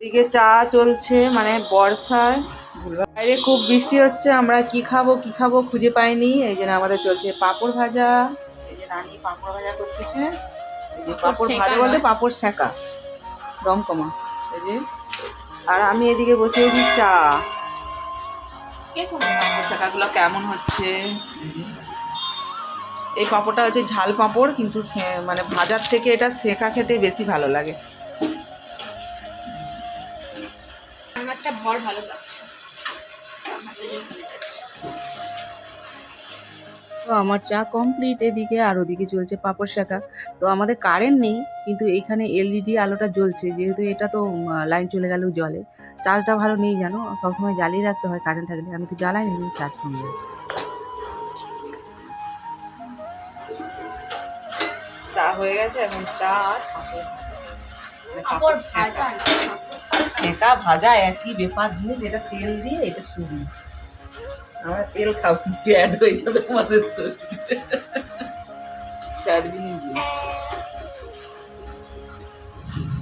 দিকে চা চলছে মানে বর্ষায়। বাইরে খুব বৃষ্টি হচ্ছে আমরা কি খাব কি খাব খুঁজে পাইনি। এই জন্য আমাদের চলছে পাঁপড় ভাজা। এই যে নানি পাঁপড় ভাজা করতেছে। এই যে পাঁপড় ভাজা বলতে। পাঁপড় সেঁকা দম কমা এই যে আর আমি এদিকে বসিয়েছি চা। পাঁপড় সেঁকাগুলো কেমন হচ্ছে? এই পাঁপড়টা হচ্ছে ঝাল পাঁপড় কিন্তু সে- মানে ভাজার থেকে এটা সেঁকা খেতে বেশি ভালো লাগে। আমার একটা ভর ভালো। তো আমার চা কমপ্লিট এদিকে আর ওদিকে চলছে পাপড় শাখা। তো আমাদের কারেন্ট নেই কিন্তু এইখানে এলইডি আলোটা জ্বলছে যেহেতু এটা তো লাইন চলে গেলেও জলে। চার্জটা ভালো নেই জানো সবসময় জ্বালিয়ে রাখতে হয় কারেন্ট থাকলে। আমি তো জ্বালাই নি চার্জ কমে গেছে। চা হয়ে গেছে এখন চা আর পাঁপড় ভাজা। একই ব্যাপার জিনিস, এটা তেল দিয়ে, এটা শুকনো আমরা তেল খাব ব্যাড হয়ে যাবে তোমাদের শরীরে জিনিস।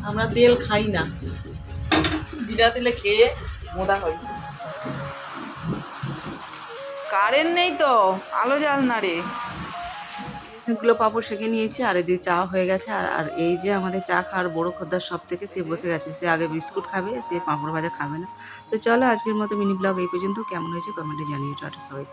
আমরা তেল খাই না। বিনা তেলে খেয়ে মোদা হই। কারেন্ট নেই তো, আলো জ্বাল না রে। অনেকগুলো পাপড় সেঁকে নিয়েছি, আর এদিকে চা হয়ে গেছে, আর আর এই যে আমাদের চা খাওয়ার বড় খদ্দার সব থেকে সে বসে গেছে, সে আগে বিস্কুট খাবে, সে পাঁপড় ভাজা খাবে না। তো চলো আজকের মতো মিনি ব্লগ এই পর্যন্ত, কেমন হয়েছে কমেন্টে জানিয়ে টাটা সবাই।